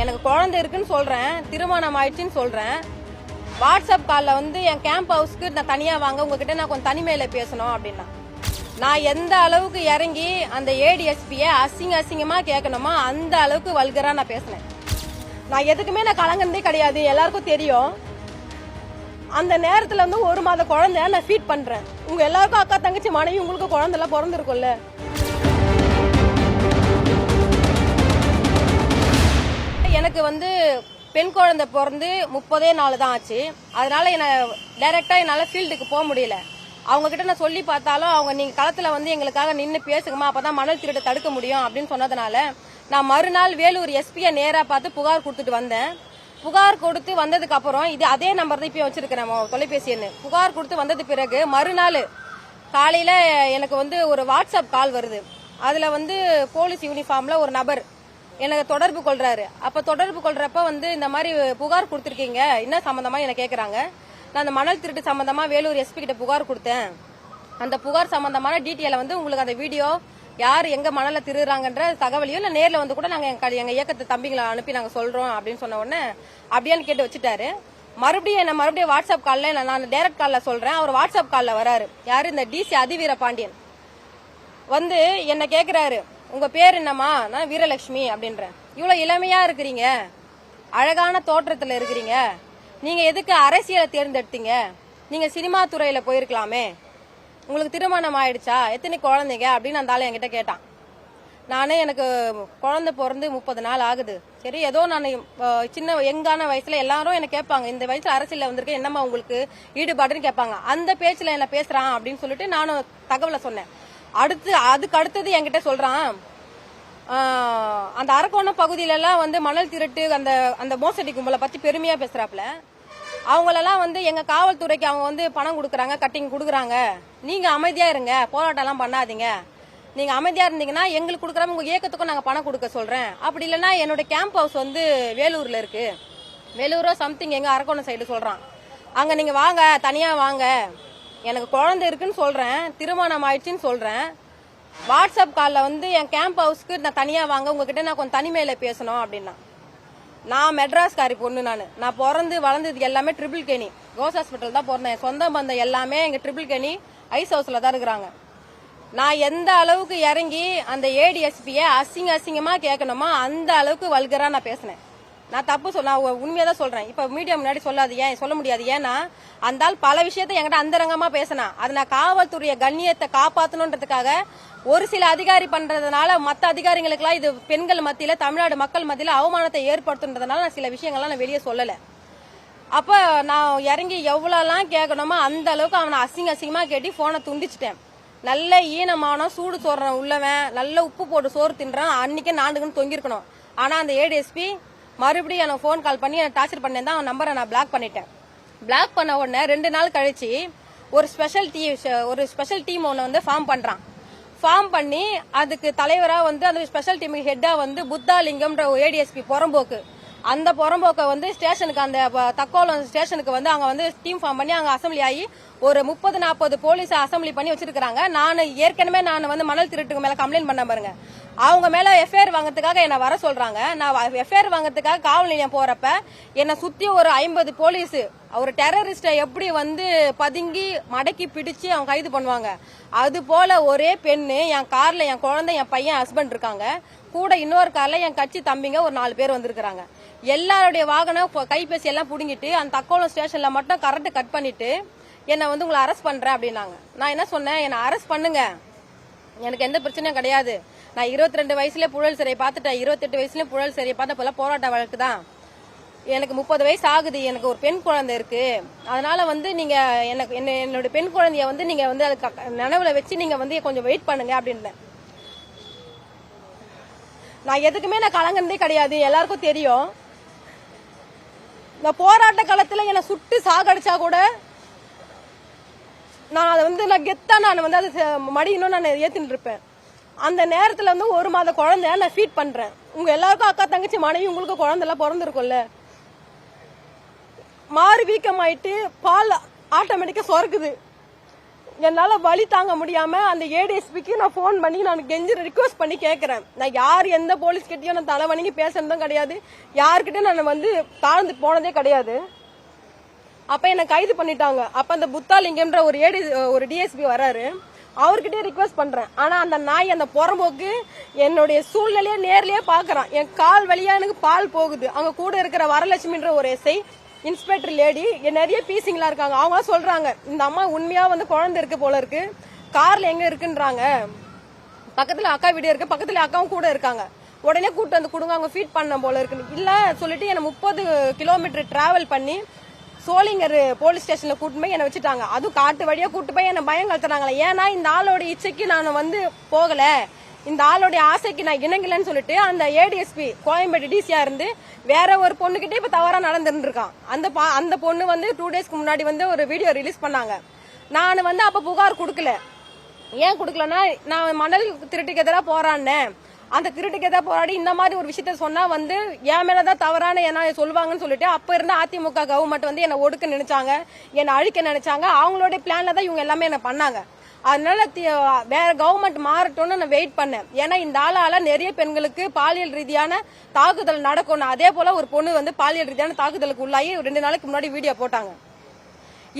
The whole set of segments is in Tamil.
எனக்கு குழந்தை இருக்குன்னு சொல்கிறேன் திருமணம் ஆயிடுச்சுன்னு சொல்கிறேன் வாட்ஸ்அப் காலில் வந்து என் கேம்ப் ஹவுஸ்க்கு நான் தனியாக வாங்க உங்ககிட்ட நான் கொஞ்சம் தனிமையில் பேசணும் அப்படின்னா. நான் எந்த அளவுக்கு இறங்கி அந்த ஏடிஎஸ்பியை அசிங்க அசிங்கமாக கேட்கணுமோ அந்த அளவுக்கு வல்கராக நான் பேசினேன். நான் எதுக்குமே நான் கலங்கினதே கிடையாது எல்லாருக்கும் தெரியும். அந்த நேரத்தில் வந்து ஒரு மாத குழந்தை நான் ஃபீட் பண்ணுறேன் உங்கள் எல்லாருக்கும் அக்கா தங்கச்சி மனைவி உங்களுக்கு குழந்தைலாம் பிறந்திருக்கும்ல. பெண் குழந்தை பிறந்து முப்பதே நாள் தான் ஆச்சு. அதனால என்ன டைரக்டா என்னால ஃபீல்டுக்கு போக முடியல. அவங்க கிட்ட நான் சொல்லி பார்த்தாலும் அவங்க நீங்க களத்துல வந்து எங்களுக்காக நின்று பேசுங்கம்மா அப்பதான் மணல் திருட்டை தடுக்க முடியும் அப்படின்னு சொன்னதுனால நான் மறுநாள் வேலூர் எஸ்பியை நேரா பார்த்து புகார் கொடுத்துட்டு வந்தேன். புகார் கொடுத்து வந்ததுக்கு அப்புறம் இது அதே நம்பர் தான் இப்போ வச்சிருக்கிறேன் தொலைபேசி எண்ணு. புகார் கொடுத்து வந்தது பிறகு மறுநாள் காலையில எனக்கு வந்து ஒரு வாட்ஸ்அப் கால் வருது. அதுல வந்து போலீஸ் யூனிஃபார்ம்ல ஒரு நபர் எனக்கு தொடர்பு கொள்றாரு. அப்ப தொடர்பு கொள்றப்ப வந்து இந்த மாதிரி புகார் கொடுத்துருக்கீங்க. என்ன சம்பந்தமா என்ன கேக்குறாங்க? நான் அந்த மணல் திருட்டு சம்பந்தமா வேலூர் எஸ்பி கிட்ட புகார் கொடுத்தேன். அந்த புகார் சம்பந்தமான டீட்டெயில வந்து உங்களுக்கு அந்த வீடியோ யார் எங்க மணல திருறாங்கன்ற தகவலையும் இல்ல நேர்ல வந்து கூட நாங்க எங்க இயக்கத்தை எங்க தம்பிங்களை அனுப்பி நாங்க சொல்றோம் அப்படின்னு சொன்ன உடனே அப்படியான்னு கேட்டு வச்சுட்டாரு. மறுபடியும் என்ன மறுபடியும் வாட்ஸ்அப் காலில் நான் நான் டைரக்ட் காலில் சொல்கிறேன் அவர் வாட்ஸ்அப் காலில் வராரு. யாரு? இந்த டிசி அதிவீர பாண்டியன். வந்து என்ன கேட்குறாரு உங்க பேர் என்னம்மா? நான் வீரலட்சுமி அப்படின்றேன். இவ்வளவு இளமையா இருக்கிறீங்க. அழகான தோற்றத்துல இருக்கிறீங்க. நீங்க எதுக்கு அரசியலை தேர்ந்தெடுத்தீங்க? நீங்க சினிமா துறையில போயிருக்கலாமே. உங்களுக்கு திருமணம் ஆயிடுச்சா? எத்தனை குழந்தைங்க? அப்படின்னு அந்த ஆள் என்கிட்ட கேட்டான். நானே எனக்கு குழந்தை பிறந்து முப்பது நாள் ஆகுது. சரி ஏதோ நான் சின்ன எங்கான வயசுல எல்லாரும் என்ன கேட்பாங்க இந்த வயசுல அரசியல் வந்திருக்கேன் என்னம்மா உங்களுக்கு ஈடுபாடுன்னு கேட்பாங்க. அந்த பேச்சுல என்ன பேசுறான் அப்படின்னு சொல்லிட்டு நானும் தகவலை சொன்னேன். அடுத்து அதுக்கு அடுத்தது என்கிட்ட சொல்றான். அந்த அரக்கோணம் பகுதியில எல்லாம் வந்து மணல் திருட்டு அந்த அந்த மோசடி கும்பலை பத்தி பெருமையா பேசுறாப்ல அவங்களெல்லாம் வந்து எங்க காவல்துறைக்கு அவங்க வந்து பணம் கொடுக்குறாங்க கட்டிங் கொடுக்குறாங்க. நீங்க அமைதியா இருங்க போராட்டம் எல்லாம் பண்ணாதீங்க. நீங்க அமைதியா இருந்தீங்கன்னா எங்களுக்கு கொடுக்குறாங்க உங்க இயக்கத்துக்கும் நாங்க பணம் கொடுக்க சொல்றேன். அப்படி இல்லைன்னா என்னோட கேம்ப் ஹவுஸ் வந்து வேலூர்ல இருக்கு. வேலூரோ சம்திங் எங்க அரக்கோணம் சைடு சொல்றான். அங்க நீங்க வாங்க தனியா வாங்க. எனக்கு குழந்தை இருக்குன்னு சொல்றேன் திருமணம் ஆயிடுச்சுன்னு சொல்றேன். வாட்ஸ்அப் காலில் வந்து என் கேம்ப் ஹவுஸ்க்கு நான் தனியா வாங்க உங்ககிட்ட நான் கொஞ்சம் தனிமையில பேசணும் அப்படின்னா. நான் மெட்ராஸ்காரி பொண்ணு நான். நான் பிறந்து வளர்ந்தது எல்லாமே ட்ரிபிள் கேணி கோஸ் ஹாஸ்பிட்டல் தான் பிறந்தேன். என் சொந்த பந்தம் எல்லாமே எங்க ட்ரிபிள் கேணி ஐஸ் ஹவுஸ்ல தான் இருக்கிறாங்க. நான் எந்த அளவுக்கு இறங்கி அந்த ஏடிஎஸ்பியை அசிங்க அசிங்கமா கேட்கணுமோ அந்த அளவுக்கு வல்கரா நான் பேசினேன். நான் தப்பு சொல்ல நான் உண்மையா தான் சொல்கிறேன் இப்போ மீடியா முன்னாடி சொல்லாது. ஏன்? சொல்ல முடியாது. ஏன்னா அந்த ஆள் பல விஷயத்த என்கிட்ட அந்தரங்கமாக பேசினா. அது நான் காவல்துறைய கண்ணியத்தை காப்பாற்றணுன்றதுக்காக ஒரு சில அதிகாரி பண்றதுனால மற்ற அதிகாரிகளுக்கெல்லாம் இது பெண்கள் மத்தியில் தமிழ்நாடு மக்கள் மத்தியில் அவமானத்தை ஏற்படுத்துன்றதுனால நான் சில விஷயங்கள்லாம் நான் வெளியே சொல்லலை. அப்போ நான் இறங்கி எவ்வளோலாம் கேட்கணுமோ அந்த அளவுக்கு அவனை அசிங்க அசிங்கமாக கேட்டி ஃபோனை துண்டிச்சிட்டேன். நல்ல ஈனமான சூடு சோறுறன் உள்ளவன் நல்ல உப்பு போட்டு சோறு தின்றான். அன்னைக்கே நாண்டுக்குன்னு தொங்கிருக்கணும் ஆனால் அந்த ஏடிஎஸ்பி மறுபடியும் எனக்கு ஃபோன் கால் பண்ணி எனக்கு டார்ச்சர் பண்ணேன் தான் அவன் நம்பரை நான் பிளாக் பண்ணிட்டேன். பிளாக் பண்ண உடனே ரெண்டு நாள் கழிச்சு ஒரு ஸ்பெஷல் டீ ஒரு ஸ்பெஷல் டீம் ஒன்று வந்து ஃபார்ம் பண்ணுறான் ஃபார்ம் பண்ணி அதுக்கு தலைவராக வந்து அந்த ஸ்பெஷல் டீமுக்கு ஹெட்டாக வந்து புத்தாலிங்கம்ன்ற ஏடிஎஸ்பி புறம்போக்கு அந்த புறம்போக்க வந்து ஸ்டேஷனுக்கு அந்த ப- தக்கோலம் ஸ்டேஷனுக்கு வந்து அங்க வந்து டீம் ஃபார்ம் பண்ணி அங்க அசம்பிளி ஆகி ஒரு முப்பது நாற்பது போலீஸ் அசம்பிளி பண்ணி வச்சிருக்காங்க நான் ஏற்கனவே நான் வந்து மணல் திருட்டுக்கு மேல கம்ப்ளைண்ட் பண்ண பாருங்க. அவங்க மேல எஃப்ஐஆர் வாங்குறதுக்காக என்ன வர சொல்றாங்க. நான் எஃப்ஐஆர் வாங்கறதுக்காக காவல் நிலையம் போறப்ப என்னை சுத்தி ஒரு ஐம்பது போலீஸ் ஒரு டெரரிஸ்ட எப்படி வந்து பதுங்கி மடக்கி பிடிச்சு அவங்க கைது பண்ணுவாங்க. அது போல ஒரே பெண்ணு என் கார்ல என் குழந்தை என் பையன் ஹஸ்பண்ட் இருக்காங்க. கூட இன்னொரு காரில் என் கட்சி தம்பிங்க ஒரு நாலு பேர் வந்திருக்கிறாங்க. எல்லாருடைய வாகனம் கைபேசி எல்லாம் பிடுங்கிட்டு அந்த தக்கோலம் ஸ்டேஷன்ல மட்டும் கரண்ட் கட் பண்ணிட்டு என்னை வந்து உங்களை அரெஸ்ட் பண்றேன் அப்படின்னாங்க. நான் என்ன சொன்னேன்? என்னை அரெஸ்ட் பண்ணுங்க. எனக்கு எந்த பிரச்சனையும் கிடையாது. நான் இருபத்தி ரெண்டு வயசுல புழல் சிறையை பார்த்துட்டேன். இருபத்தெட்டு வயசுல புழல் சிறையை பார்த்த போல போராட்ட வழக்கு தான். எனக்கு முப்பது வயசு ஆகுது. எனக்கு ஒரு பெண் குழந்தை இருக்கு. அதனால வந்து நீங்க எனக்கு என்ன என்னோட பெண் குழந்தைய வந்து நீங்க வந்து அது நினைவுல வச்சு நீங்க வந்து கொஞ்சம் வெயிட் பண்ணுங்க அப்படின்னு நான் எதுக்குமே நான் கலங்கினதே கிடையாது. எல்லாருக்கும் தெரியும். இந்த போராட்ட காலத்துல என்னை சுட்டு சாகடிச்சா கூட நான் அதை வந்து நான் கெத்தா நான் வந்து அதை செ- மடியணும் நான் ஏத்தின்னு இருப்பேன். அந்த நேரத்துல வந்து ஒரு மாத குழந்தைய நான் ஃபீட் பண்றேன். உங்க எல்லாருக்கும் அக்கா தங்கச்சி மனைவி உங்களுக்கு குழந்தை எல்லாம் பிறந்திருக்கும்ல. மாறு வீக்கமாயிட்டு பால் ஆட்டோமேட்டிக்கா சுரக்குது. என்னால வழி தாங்க முடியாம அந்த ஏடிஎஸ்பிக்கு நான் ஃபோன் பண்ணி நான் கெஞ்சி ரிக்வஸ்ட் பண்ணி கேட்கறேன் நான் யார் எந்த போலீஸ் கிட்டயும் நான் தலை வணங்கி பேசுனதும் கிடையாது. யார்கிட்டயும் நான் வந்து தாழ்ந்து போனதே கிடையாது. அப்ப என்ன கைது பண்ணிட்டாங்க. அப்ப அந்த புத்தாலிங்கம்ன்ற ஒரு ஏடி ஒரு டிஎஸ்பி வராரு. அவர்கிட்டயே ரிக்வஸ்ட் பண்றேன். ஆனா அந்த நாய் அந்த புறம்போக்கு என்னுடைய சூழ்நிலையை நேர்லயே பாக்குறான் என் கால் வழியா எனக்கு பால் போகுது. அங்க கூட இருக்கிற வரலட்சுமின்ற ஒரு எஸ்ஐ இன்ஸ்பெக்டர் லேடி நிறைய பீசிங்களா இருக்காங்க. அவங்க சொல்றாங்க இந்த அம்மா உண்மையா வந்து குழந்தை இருக்கு போல இருக்கு. கார்ல எங்க இருக்குன்றாங்க? பக்கத்துல அக்கா வீடு இருக்கு பக்கத்துல அக்காவும் கூட இருக்காங்க. உடனே கூட்டு வந்து கொடுங்க அவங்க ஃபீட் பண்ண போல இருக்கு இல்ல சொல்லிட்டு என்ன முப்பது கிலோமீட்டர் டிராவல் பண்ணி சோளிங்கர் போலீஸ் ஸ்டேஷன்ல கூட்டு போய் என்ன வச்சுட்டாங்க. அதுவும் காட்டு வழியா கூட்டு போய் என்ன பயம் கலத்துறாங்களே ஏன்னா இந்த ஆளோட இச்சைக்கு நான் வந்து போகல. இந்த ஆளுடைய ஆசைக்கு நான் இணங்கலன்னு சொல்லிட்டு அந்த ஏடிஎஸ்பி கோயம்பேடு டிசியா இருந்து வேற ஒரு பொண்ணுகிட்டே இப்ப தவறா நடந்துட்டு இருக்கான் அந்த பா- அந்த பொண்ணு வந்து டூ டேஸ்க்கு முன்னாடி வந்து ஒரு வீடியோ ரிலீஸ் பண்ணாங்க. நான் வந்து அப்ப புகார் கொடுக்கல. ஏன் கொடுக்கலன்னா நான் மணல் திருட்டுக்கு எதிராக போராடினேன். அந்த திருட்டுக்கு எதாவது போராடி இந்த மாதிரி ஒரு விஷயத்த சொன்னா வந்து என் மேலதான் தவறான என்ன சொல்லுவாங்கன்னு சொல்லிட்டு அப்ப இருந்த அதிமுக கவர்மெண்ட் வந்து என்னை ஒடுக்க நினைச்சாங்க என்னை அழிக்க நினைச்சாங்க. அவங்களோட பிளான்ல தான் இவங்க எல்லாமே என்ன பண்ணாங்க. அதனால வேற கவர்மெண்ட் மாறட்டும்னு நான் வெயிட் பண்ணேன். ஏன்னா இந்த ஆளால நிறைய பெண்களுக்கு பாலியல் ரீதியான தாக்குதல் நடக்கணும். அதே போல ஒரு பொண்ணு வந்து பாலியல் ரீதியான தாக்குதலுக்கு உள்ளாகி ரெண்டு நாளைக்கு முன்னாடி வீடியோ போட்டாங்க.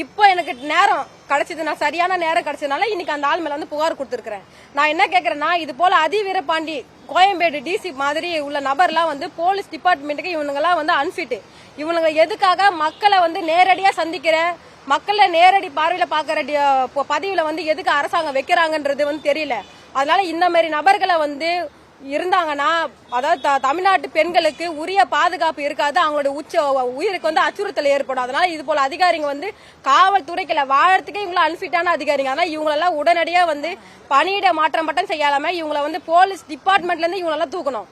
இப்போ எனக்கு நேரம் கிடைச்சது. நான் சரியான நேரம் கிடைச்சதுனால இன்னைக்கு அந்த ஆள் மேல வந்து புகார் கொடுத்துருக்கேன் நான் என்ன கேக்குறேன்னா இது போல அதி வீரபாண்டி கோயம்பேடு டிசி மாதிரி உள்ள நபர்லாம் வந்து போலீஸ் டிபார்ட்மெண்ட்டுக்கு இவனுங்கெல்லாம் வந்து அன்ஃபிட் இவனுங்க எதுக்காக மக்களை வந்து நேரடியா சந்திக்கிற மக்களை நேரடி பார்வையில பாக்குற டி- ப- வந்து எதுக்கு அரசாங்கம் வைக்கிறாங்கன்றது வந்து தெரியல. அதனால இந்த மாதிரி நபர்களை வந்து இருந்தாங்கன்னா அதாவது த- தமிழ்நாட்டு பெண்களுக்கு உரிய பாதுகாப்பு இருக்காது அவங்களோட உச்ச உயிருக்கு வந்து அச்சுறுத்தல் ஏற்படும். அதனால இது போல அதிகாரிங்க வந்து காவல்துறைக்குள்ள வாழறதுக்கே இவங்கள அன்ஃபிட்டான அதிகாரிங்க. அதனால இவங்களெல்லாம் உடனடியா வந்து பணியிட மாற்றம் மட்டும் செய்யாம இவங்களை வந்து போலீஸ் டிபார்ட்மெண்ட்ல இருந்து இவங்களெல்லாம் தூக்கணும்.